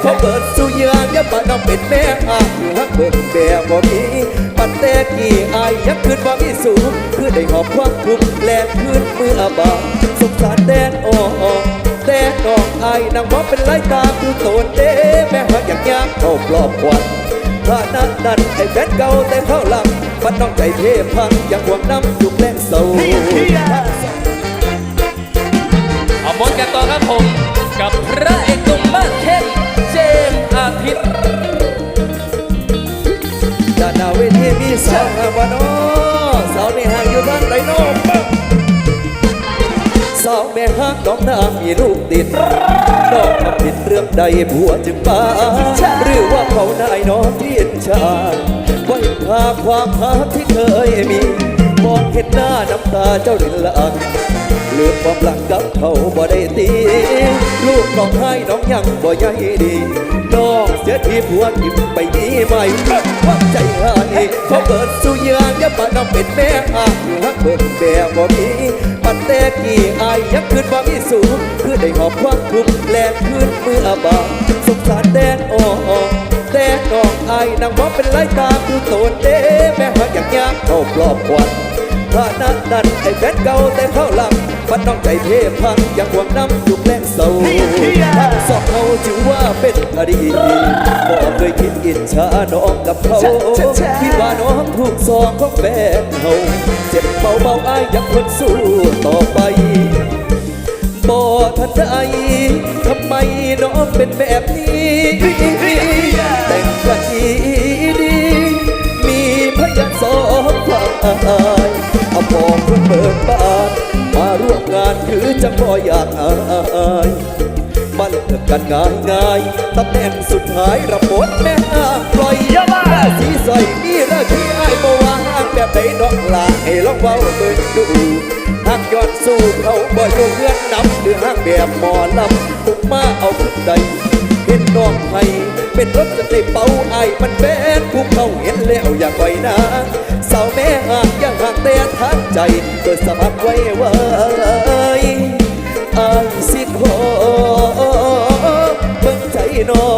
เขาเปิดสุยางย่ามาน้องเป็นแม่อาคือฮักเบิ่งแบบบ่มีปัดแต่กี่อายยักขึ้นบ่มีสูงคือได้หอบความทุกข์แลกขึ้นมื่อบาสงสารแดนอ่อนแต่น้องอายนางว่เป็นไรตาคือโตนเด้แม่หักอย่างยากเข้าปลอบควันถ้านั้นนั้นไอ้แฟนเก่าแต่เข้าหลังมันต้องใจเทพังอย่างหวงน้ำจุกแรงเศร้า สาวงามวะน้อสาวนี่หางอยู่ทางไหนน้องสาวแม่ฮักน้องนามีลูกติดน้องทำผิดเรื่องใดผัวจึงมาหรือว่าเขานายน้องที่อิจฉาไว้พาความฮักที่เคยมี เห็นหน้าน้ำตาเจ้าดินละอังเลือกความหลังกับเขาบ่ได้ตี ลูกน้องให้น้องยังบ่ใหญ่ดีน้องเสียทีผัวทิมไปดีไหมว่าใจหานี่เขาเปิดสุยางย่ามาน้องเป็นแม่อาอยู่ฮักเบิ่งแบบบ่มีปัดแต่กี่อายยักขึ้นบ่มีสูงคือได้หอบความทุกข์แลกขึ้นเมื่อบาสงสารแดนอ่อแต่น้องไอายนางว่าเป็นไรตาคือโตนเด้แม่หักอยางยากเข้าปลอบควัน ถ้านั้นนั้นไอ้แฟนเก่าแต่เข้าหลังมันต้องใจเทพังอย่างหวงน้ำจุกแรงเศร้าทั้งสองเขาถือว่าเป็นอดีตบอกเคยคิดอิจฉาน้องกับเขาคิดว่าน้องถูกสองของแฟนเขาเจ็บเบาเบาอายยังคนสู้ต่อไปบ่ทันใดทำไมน้องเป็นแบบนี้แต่งกันดีดีมีพยานสองฝ่ายเอาบอกคน เปิดบ้านมาร่วมงานคือจังบ่อยากอายมันเกิดกันง่ายง่ายๆตำแหน่งสุดท้ายรับบทแม่ห้างปล่อยยาบ้าสีใสนี่ละที่ไอายบ่วางแบบไหนดอกลาให้ลองเว้าเบิ่งดูหากย้อนสู้เขาบ่อยู่เงื่อนนำหรือห้างแบบหมอลำปุกมาเอาขึ้นใดเห็นน้องให้เป็นรถจะได้เป่าไอายมันแบนภูเขาเห็นแล้วอยากไว้นะ สาแม่หากยังหักแต่ทางใจเกิดสมัครไว้ไว้อายสิขอเบิ่งใจน้อ